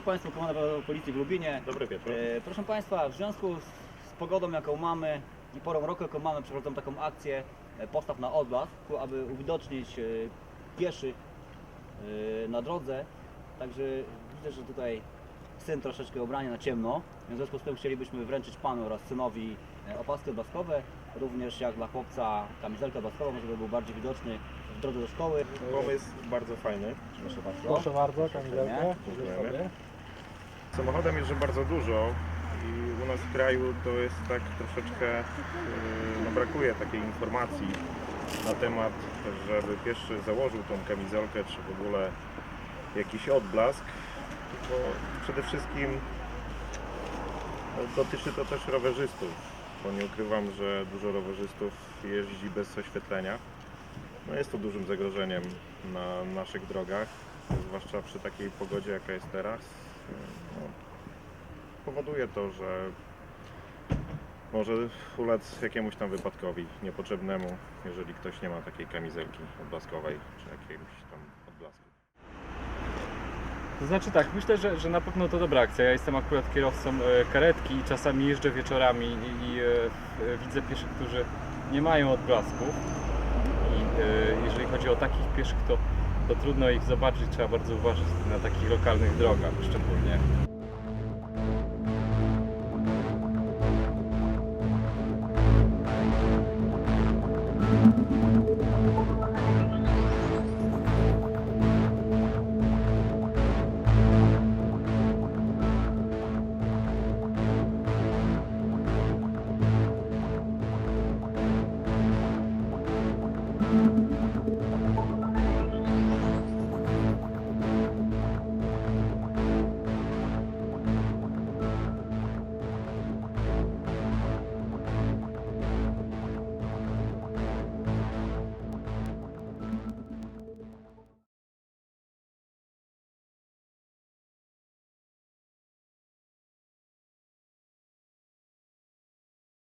Państwu, Komenda Policji w Lubinie. Dobry wieczór. E, Proszę Państwa, w związku z, z pogodą jaką mamy i porą roku jaką mamy, przeprowadzam taką akcję e, postaw na odblask, aby uwidocznić e, pieszych e, na drodze. Także widzę, że tutaj syn troszeczkę ubrany na ciemno. W związku z tym chcielibyśmy wręczyć Panu oraz synowi e, opaski odblaskowe, również jak dla chłopca kamizelkę odblaskową, żeby był bardziej widoczny w drodze do szkoły. Pomysł bardzo fajny. Proszę bardzo. Proszę bardzo, kamizelkę. Dziękujemy. Samochodem jeżdżę bardzo dużo i u nas w kraju to jest tak troszeczkę, yy, no brakuje takiej informacji na temat, żeby pieszy założył tą kamizelkę, czy w ogóle jakiś odblask, bo przede wszystkim dotyczy to też rowerzystów, bo nie ukrywam, że dużo rowerzystów jeździ bez oświetlenia. No jest to dużym zagrożeniem na naszych drogach, zwłaszcza przy takiej pogodzie, jaka jest teraz. No, powoduje to, że może ulec jakiemuś tam wypadkowi niepotrzebnemu, jeżeli ktoś nie ma takiej kamizelki odblaskowej czy jakiegoś tam odblasku. To znaczy tak, myślę, że, że na pewno to dobra akcja. Ja jestem akurat kierowcą e, karetki i czasami jeżdżę wieczorami i, i e, widzę pieszych, którzy nie mają odblasków. I e, jeżeli chodzi o takich pieszych, to, to trudno ich zobaczyć, trzeba bardzo uważać na takich lokalnych drogach szczególnie.